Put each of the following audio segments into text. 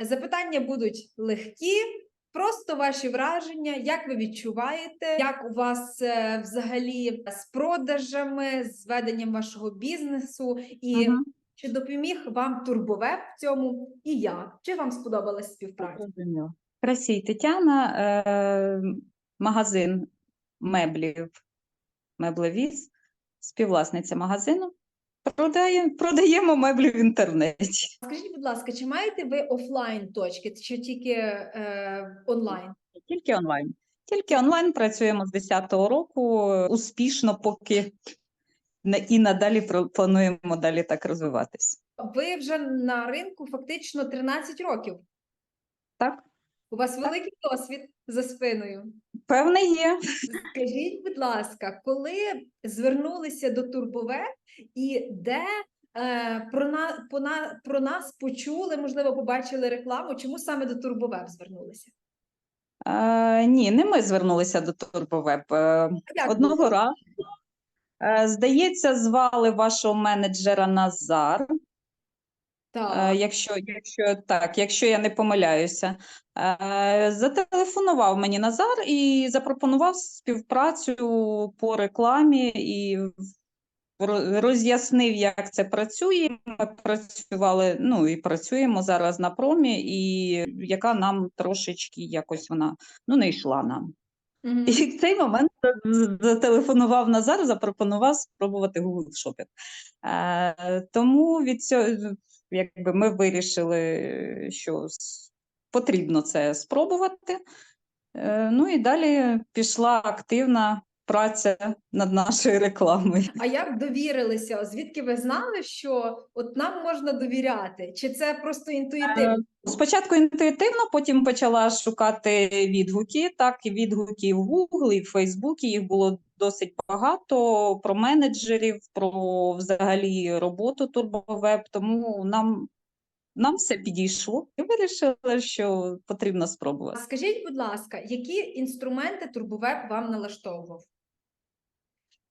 Запитання будуть легкі, просто ваші враження, як ви відчуваєте, як у вас е, взагалі з продажами, з веденням вашого бізнесу, і Мгм. чи допоміг вам турбовеб в цьому, і як? Чи вам сподобалась співпраця? Красій Тетяна, е, магазин меблів, меблевіз, співвласниця магазину. Продає, продаємо меблі в інтернеті. Скажіть, будь ласка, чи маєте ви офлайн точки, чи тільки е, онлайн? Тільки онлайн. Тільки онлайн працюємо з 10-го року успішно, поки і надалі плануємо далі так розвиватись. Ви вже на ринку фактично 13 років. Так, У вас великий досвід за спиною. Певне є. Скажіть, будь ласка, коли звернулися до Турбове і де е, про, на, по на, про нас почули, можливо, побачили рекламу, чому саме до Турбовеб звернулися? Е, ні, не ми звернулися до Турбовеб. Е, Як Одного разу, е, здається, звали вашого менеджера Назар. Так. Е, Якщо, якщо так, якщо я не помиляюся, Е, зателефонував мені Назар і запропонував співпрацю по рекламі і роз'яснив, як це працює. Ми працювали, ну і працюємо зараз на промі, і яка нам трошечки якось вона ну не йшла нам. Мгм. І в цей момент зателефонував Назар, запропонував спробувати Google Shopping. Е, тому від цього, якби ми вирішили, що потрібно це спробувати. Е, ну і далі пішла активна праця над нашою рекламою. А як довірилися? Звідки ви знали, що от нам можна довіряти? Чи це просто інтуїтивно? Спочатку інтуїтивно, потім почала шукати відгуки. Так, і відгуки в Google, і в Facebook, їх було досить багато про менеджерів, про взагалі роботу Турбовеб. Тому нам, нам все підійшло і вирішили, що потрібно спробувати. Скажіть, будь ласка, які інструменти Турбовеб вам налаштовував?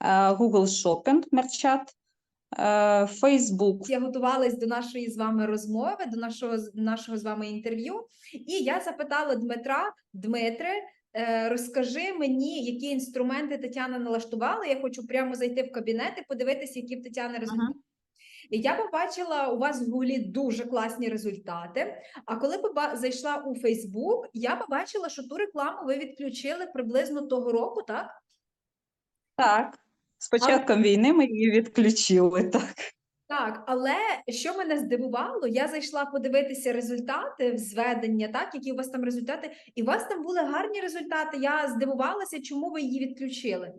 Е, Google Shopping, мерчат, Facebook. Я готувалась до нашої з вами розмови, до нашого з- нашого з вами інтерв'ю, і я запитала Дмитра: Дмитре, е, розкажи мені, які інструменти Тетяна налаштувала. Я хочу прямо зайти в кабінет і подивитися, які в Тетяни результати. І я побачила у вас в Гуглі дуже класні результати. А коли поба- зайшла у Фейсбук, я побачила, що ту рекламу ви відключили приблизно того року, так? Так, з початком війни ми її відключили. Так. Так, але що мене здивувало, я зайшла подивитися результати зведення, так, які у вас там результати, і у вас там були гарні результати. Я здивувалася, чому ви її відключили.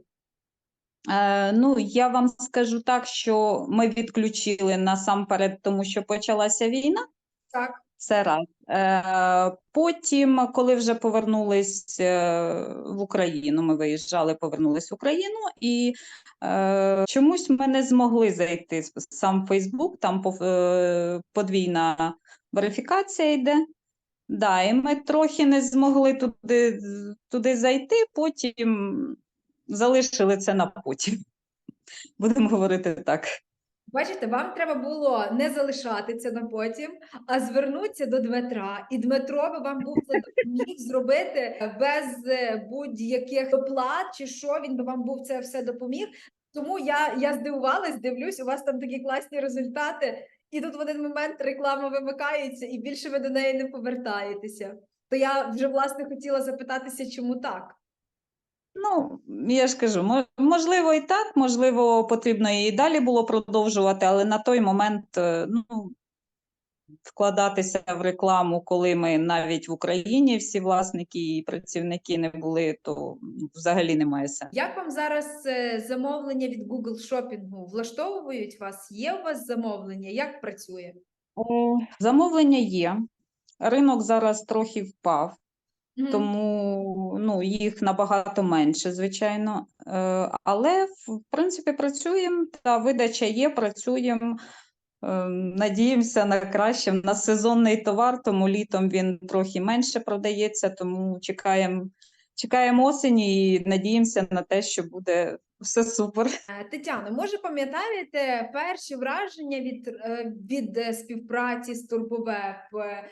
Е, ну, я вам скажу так, що ми відключили насамперед, тому що почалася війна. Так, Це раз. Е, потім, коли вже повернулись е, в Україну, ми виїжджали, повернулись в Україну, і е, чомусь ми не змогли зайти сам Фейсбук, там подвійна верифікація йде. Да, і ми трохи не змогли туди, туди зайти, потім залишили це на потім. Будемо говорити так. Бачите, вам треба було не залишати це на потім, а звернутися до Дмитра. І Дмитро би вам був це допоміг зробити без е, будь-яких оплат, чи що він би вам був це все допоміг. Тому я, я здивувалась, дивлюсь, у вас там такі класні результати, і тут в один момент реклама вимикається, і більше ви до неї не повертаєтеся. То я вже власне хотіла запитатися, чому так. Ну, я ж кажу, мо- можливо, і так, можливо, потрібно і далі було продовжувати, але на той момент е, ну, вкладатися в рекламу, коли ми навіть в Україні всі власники і працівники не були, то взагалі немає сенсу. Як вам зараз е, замовлення від Google шопінгу влаштовують вас? Є у вас замовлення? Як працює? Замовлення є. Ринок зараз трохи впав. Тому ну, їх набагато менше, звичайно. Е, Але, в принципі, працюємо, та видача є, працюємо. Е, Надіємося на краще. На сезонний товар, тому літом він трохи менше продається, тому чекаємо чекаємо осені і надіємося на те, що буде все супер. Е, Тетяно, може пам'ятаєте перші враження від, е, від е, співпраці з Турбовеб? Е,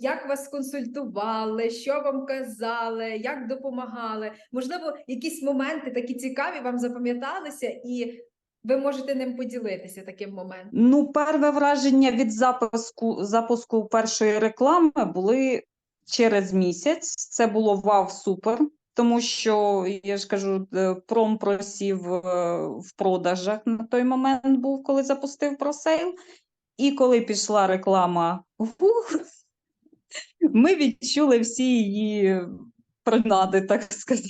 Як вас консультували, що вам казали, як допомагали? Можливо, якісь моменти такі цікаві вам запам'яталися, і ви можете ним поділитися таким моментом. Ну, перше враження від запуску, запуску першої реклами були через місяць. Це було вау, супер. Тому що я ж кажу, е, пром просів е, в продажах на той момент був, коли запустив просейл. І коли пішла реклама в ми відчули всі її принади, так сказати.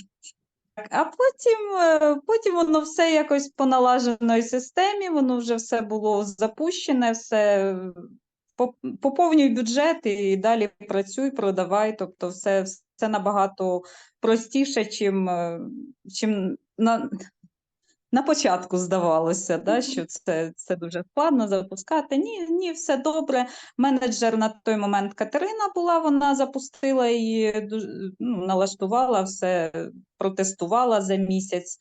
А потім, е, потім воно все якось по налаженої системі, воно вже все було запущене, все поповнюй бюджет і далі працюй, продавай. Тобто все, все набагато простіше, чим, е, чим на, на початку здавалося, да, що це, це дуже складно запускати. Ні, ні, все добре. Менеджер на той момент Катерина була, вона запустила її, ну, налаштувала все, протестувала за місяць.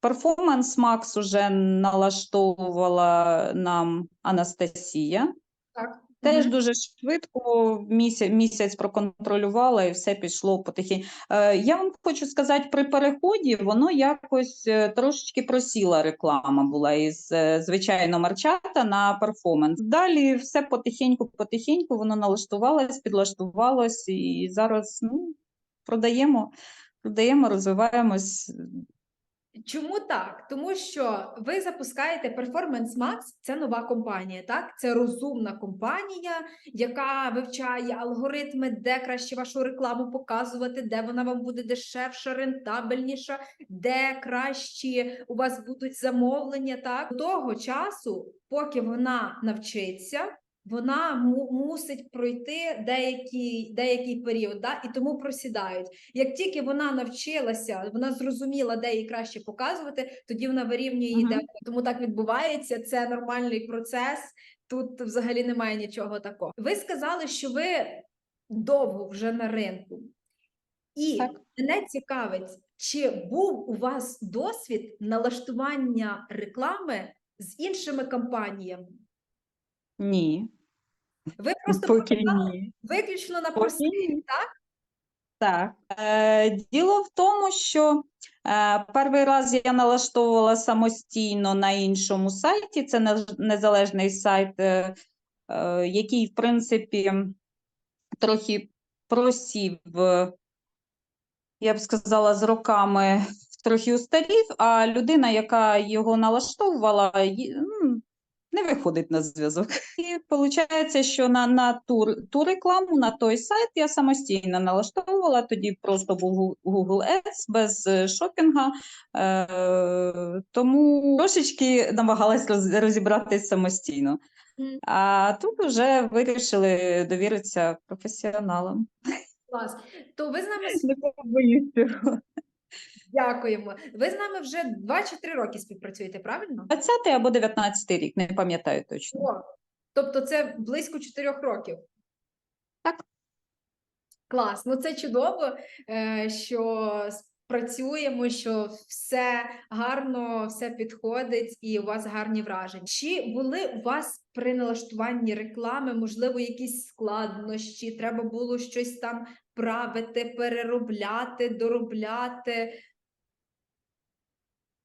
Перформанс Макс уже налаштовувала нам Анастасія. Так. Теж дуже швидко місяць, місяць проконтролювала і все пішло потихеньку. Е, я вам хочу сказати, при переході воно якось е, трошечки просіла реклама була із е, звичайно марчата на перформанс. Далі все потихеньку, потихеньку воно налаштувалось, підлаштувалось, і зараз ну, продаємо, продаємо, розвиваємось. Чому так? Тому що ви запускаєте Performance Max, це нова компанія, так? Це розумна компанія, яка вивчає алгоритми, де краще вашу рекламу показувати, де вона вам буде дешевша, рентабельніша, де кращі у вас будуть замовлення. Так того часу, поки вона навчиться. Вона му- мусить пройти деякий, деякий період, да? і тому просідають. Як тільки вона навчилася, вона зрозуміла, де їй краще показувати, тоді вона вирівнює її. Де- Тому так відбувається. Це нормальний процес. Тут взагалі немає нічого такого. Ви сказали, що ви довго вже на ринку, і Так. мене цікавить, чи був у вас досвід налаштування реклами з іншими компаніями? Ні, Ви просто поки виключно на Поки простих, ні. так? Так, е, діло в тому, що е, перший раз я налаштовувала самостійно на іншому сайті. Це незалежний сайт, е, який, в принципі, трохи просів, я б сказала, з роками трохи устарів, а людина, яка його налаштовувала, м, не виходить на зв'язок. І виходить, що на, на ту, ту рекламу, на той сайт я самостійно налаштовувала, тоді просто був Google Ads без е, шопінга, е, тому трошечки намагалась роз, розібратись самостійно. А тут вже вирішили довіритися професіоналам. Клас. То ви з нами Не побоюсь цього. Дякуємо. Ви з нами вже 2 чи 3 роки співпрацюєте, правильно? 20 або 19 рік, не пам'ятаю точно. О, тобто це близько 4 років. Так. Клас. Ну це чудово, е, що працюємо, що все гарно, все підходить, і у вас гарні враження. Чи були у вас при налаштуванні реклами, можливо, якісь складнощі? Треба було щось там правити, переробляти, доробляти?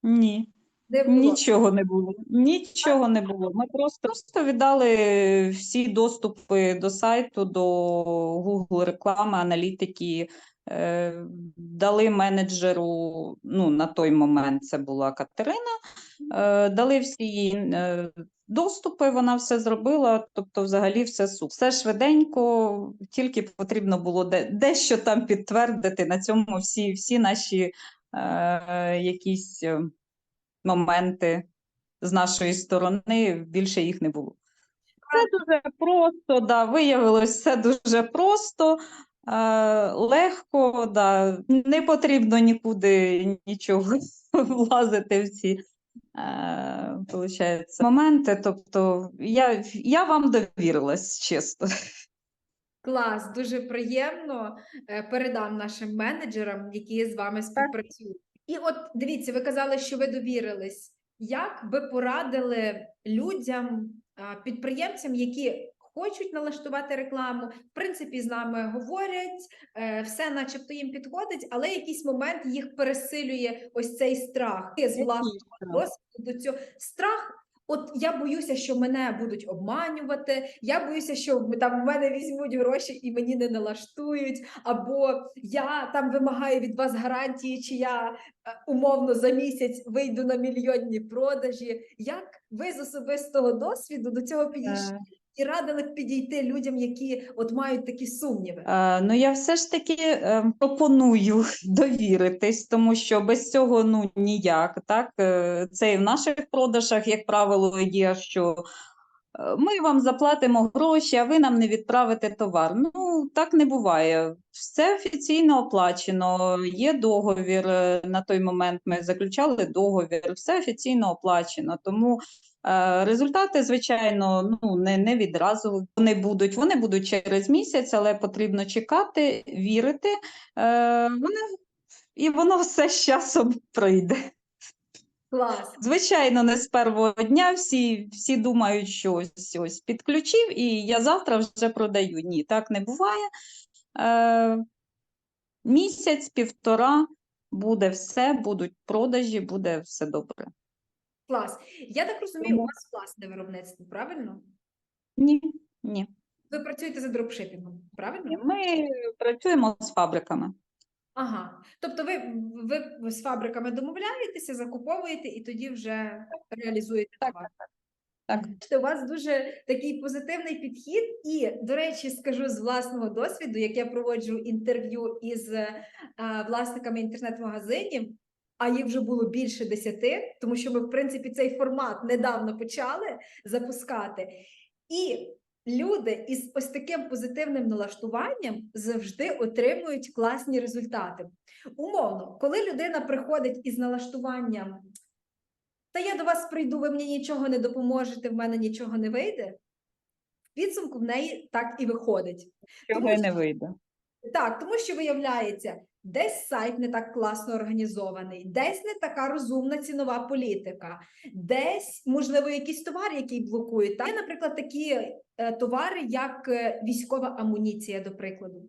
Ні. Не було. Нічого не було. Нічого не було. Ми просто, просто віддали всі доступи до сайту, до Google реклами, аналітики, е, дали менеджеру, ну, на той момент це була Катерина, е, дали всі їй е, доступи, вона все зробила, тобто взагалі все супер. Все швиденько, тільки потрібно було дещо там підтвердити, на цьому всі, всі наші е, якісь. е, моменти з нашої сторони, більше їх не було. Це дуже просто, да, виявилось все дуже просто, е, легко, да, не потрібно нікуди нічого влазити в ці е, моменти. Тобто я, я вам довірилась, чесно. Клас, дуже приємно. Е, Передам нашим менеджерам, які з вами співпрацюють. І от дивіться, ви казали, що ви довірились. Як би порадили людям, підприємцям, які хочуть налаштувати рекламу, в принципі, з нами говорять, е, все, начебто, їм підходить, але якийсь момент їх пересилює ось цей страх. З власного досвіду до цього страх. От я боюся, що мене будуть обманювати. Я боюся, що там в мене візьмуть гроші і мені не налаштують. Або я там вимагаю від вас гарантії, чи я е, умовно за місяць вийду на мільйонні продажі. Як ви з особистого досвіду до цього підійшли і радили б підійти людям, які от мають такі сумніви? Е, Ну, я все ж таки е, пропоную довіритись, тому що без цього ну ніяк. Так? Е, Це і в наших продажах, як правило, є, що е, ми вам заплатимо гроші, а ви нам не відправите товар. Ну, так не буває. Все офіційно оплачено, є договір. е, На той момент ми заключали договір, все офіційно оплачено. Тому Результати, звичайно, ну не, не відразу вони будуть. Вони будуть через місяць, але потрібно чекати, вірити. Е, вони, і воно все з часом прийде. Клас. Звичайно, не з першого дня. Всі, всі думають, що ось ось підключив, і я завтра вже продаю. Ні, так не буває. Е, місяць, півтора буде все, будуть продажі, буде все добре. Клас. Я так розумію, у вас власне виробництво, правильно? Ні, ні. Ви працюєте за дропшипінгом, правильно? Ми працюємо з фабриками. Ага. Тобто ви, ви з фабриками домовляєтеся, закуповуєте і тоді вже реалізуєте Так, товар. так. Бачите, У вас дуже такий позитивний підхід, і, до речі, скажу з власного досвіду, як я проводжу інтерв'ю із е, власниками інтернет-магазинів, а їх вже було більше десяти, тому що ми, в принципі, цей формат недавно почали запускати. І люди із ось таким позитивним налаштуванням завжди отримують класні результати. Умовно, коли людина приходить із налаштуванням, та я до вас прийду, ви мені нічого не допоможете, в мене нічого не вийде. В підсумку в неї так і виходить. Чого Тому не вийде. Так, тому що виявляється, десь сайт не так класно організований, десь не така розумна цінова політика, десь, можливо, якийсь товар, який блокують. Є, наприклад, такі е, товари, як е, військова амуніція, до прикладу.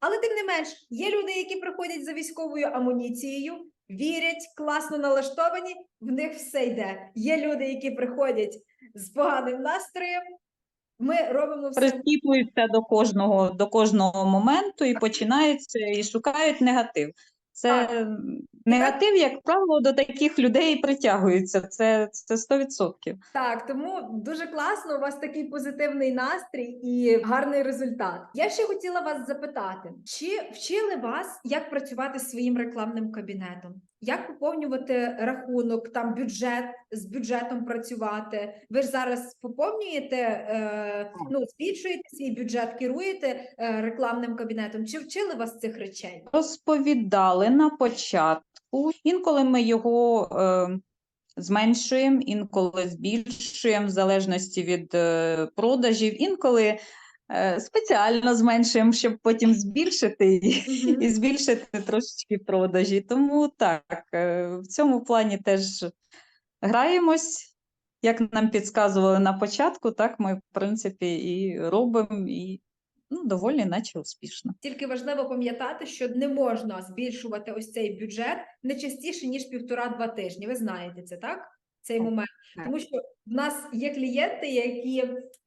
Але тим не менш, є люди, які приходять за військовою амуніцією, вірять, класно налаштовані, в них все йде. Є люди, які приходять з поганим настроєм. Ми робимо все Прискіпуються до кожного, до кожного моменту і починаються і шукають негатив. Це негатив, як правило, до таких людей притягується. Це, це 100%. Так, тому дуже класно. У вас такий позитивний настрій і гарний результат. Я ще хотіла вас запитати: чи вчили вас, як працювати з своїм рекламним кабінетом? Як поповнювати рахунок, там бюджет з бюджетом працювати? Ви ж зараз поповнюєте, е, ну збільшуєте свій бюджет, керуєте е, рекламним кабінетом? Чи вчили вас цих речей? Розповідали на початку. Інколи ми його е, зменшуємо, інколи збільшуємо в залежності від е, продажів, інколи е, спеціально зменшуємо, щоб потім збільшити і, Мгм. і збільшити трошечки продажі. Тому так, е, в цьому плані теж граємось. Як нам підказували на початку, так ми, в принципі, і робимо, і ну, доволі наче успішно. Тільки важливо пам'ятати, що не можна збільшувати ось цей бюджет не частіше ніж півтора-два тижні. Ви знаєте це, так? Цей момент, так. тому що в нас є клієнти, які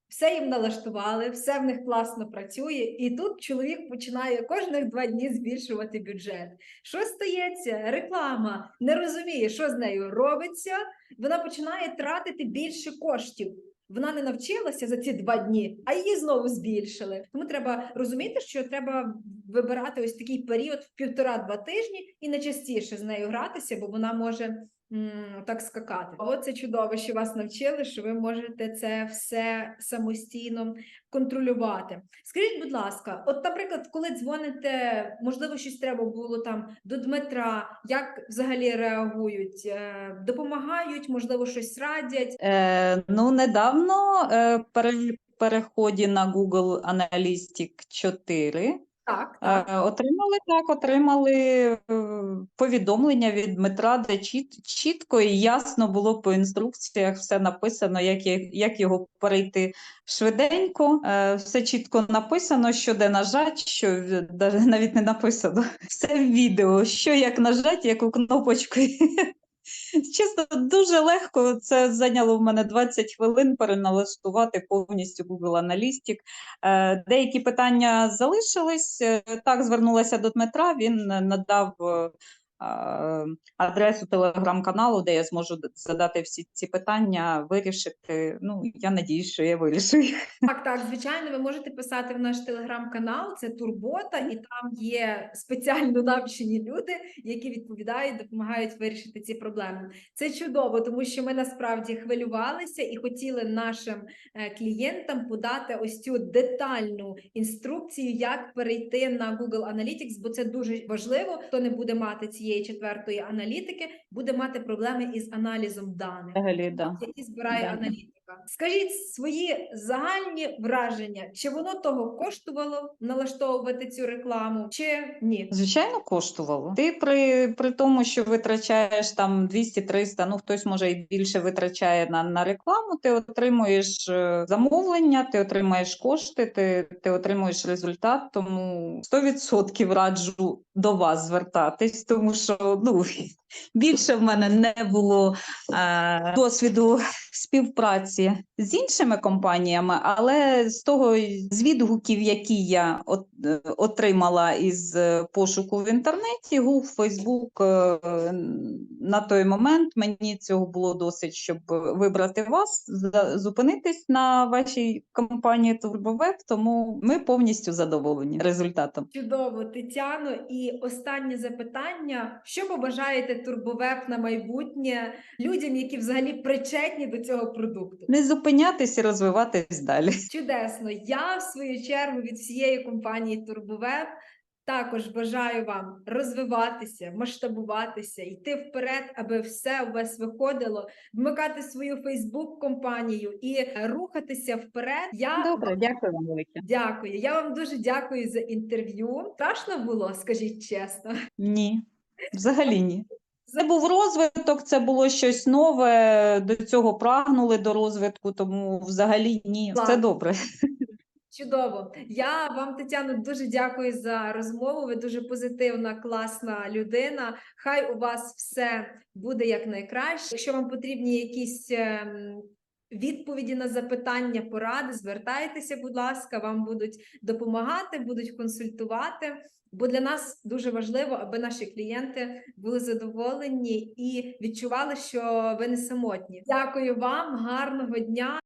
все їм налаштували, все в них класно працює, і тут чоловік починає кожних два дні збільшувати бюджет. Що стається? Реклама не розуміє, що з нею робиться. Вона починає тратити більше коштів. Вона не навчилася за ці два дні, а її знову збільшили. Тому треба розуміти, що треба вибирати ось такий період в півтора-два тижні і не частіше з нею гратися, бо вона може так скакати. О, це чудово, що вас навчили, що ви можете це все самостійно контролювати. Скажіть, будь ласка, от, наприклад, коли дзвоните, можливо, щось треба було там до Дмитра, як взагалі реагують? Е, Допомагають, можливо, щось радять. Е, ну, недавно е, пере, переході на Google Analytics 4 Так, так. Е, Отримали так, отримали е, повідомлення від Дмитра, де чіт, чітко і ясно було по інструкціях все написано, як, як його перейти швиденько. Е, Все чітко написано, що де нажать, що навіть не написано. Все в відео, що як нажать, яку кнопочку. Чесно, дуже легко. Це зайняло в мене 20 хвилин переналаштувати повністю Google Analytics. Е, Деякі питання залишились. Е, Так, звернулася до Дмитра. Він надав е, адресу телеграм-каналу, де я зможу задати всі ці питання, вирішити. Ну, я надіюсь, що я вирішу їх. Так, так, звичайно, ви можете писати в наш телеграм-канал, це Турбота, і там є спеціально навчені люди, які відповідають, допомагають вирішити ці проблеми. Це чудово, тому що ми насправді хвилювалися і хотіли нашим е, клієнтам подати ось цю детальну інструкцію, як перейти на Google Analytics, бо це дуже важливо. Хто не буде мати цієї четвертої аналітики, буде мати проблеми із аналізом даних Взагалі, да. які збирає Да. Скажіть свої загальні враження, чи воно того коштувало налаштовувати цю рекламу, чи ні? Звичайно, коштувало. Ти при, при тому, що витрачаєш там 200-300, ну хтось може і більше витрачає на, на рекламу, ти отримуєш е, замовлення, ти отримаєш кошти, ти, ти отримуєш результат. Тому 100% раджу до вас звертатись, тому що ну, більше в мене не було е, досвіду співпраці з іншими компаніями, але з того з відгуків, які я е, отримала із е, пошуку в інтернеті, Google, Facebook, е, на той момент мені цього було досить, щоб вибрати вас, зупинитись на вашій компанії TurboWeb, тому ми повністю задоволені результатом. Чудово, Тетяно. І останнє запитання: що побажаєте турбовеб на майбутнє людям, які взагалі причетні до цього продукту? Не зупинятись і розвиватись далі. Чудесно. Я в свою чергу від всієї компанії Турбовеб також бажаю вам розвиватися, масштабуватися, йти вперед, аби все у вас виходило, вмикати свою Фейсбук компанію і рухатися вперед. Я Добре, дякую вам велике. дякую. Я вам дуже дякую за інтерв'ю. Страшно було, скажіть чесно. Ні, взагалі ні. Це був розвиток, це було щось нове. До цього прагнули до розвитку, тому взагалі ні, все добре. Чудово. Я вам, Тетяно, дуже дякую за розмову. Ви дуже позитивна, класна людина. Хай у вас все буде як найкраще. Якщо вам потрібні якісь ем, відповіді на запитання, поради, звертайтеся, будь ласка, вам будуть допомагати, будуть консультувати. Бо для нас дуже важливо, аби наші клієнти були задоволені і відчували, що ви не самотні. Дякую вам, гарного дня.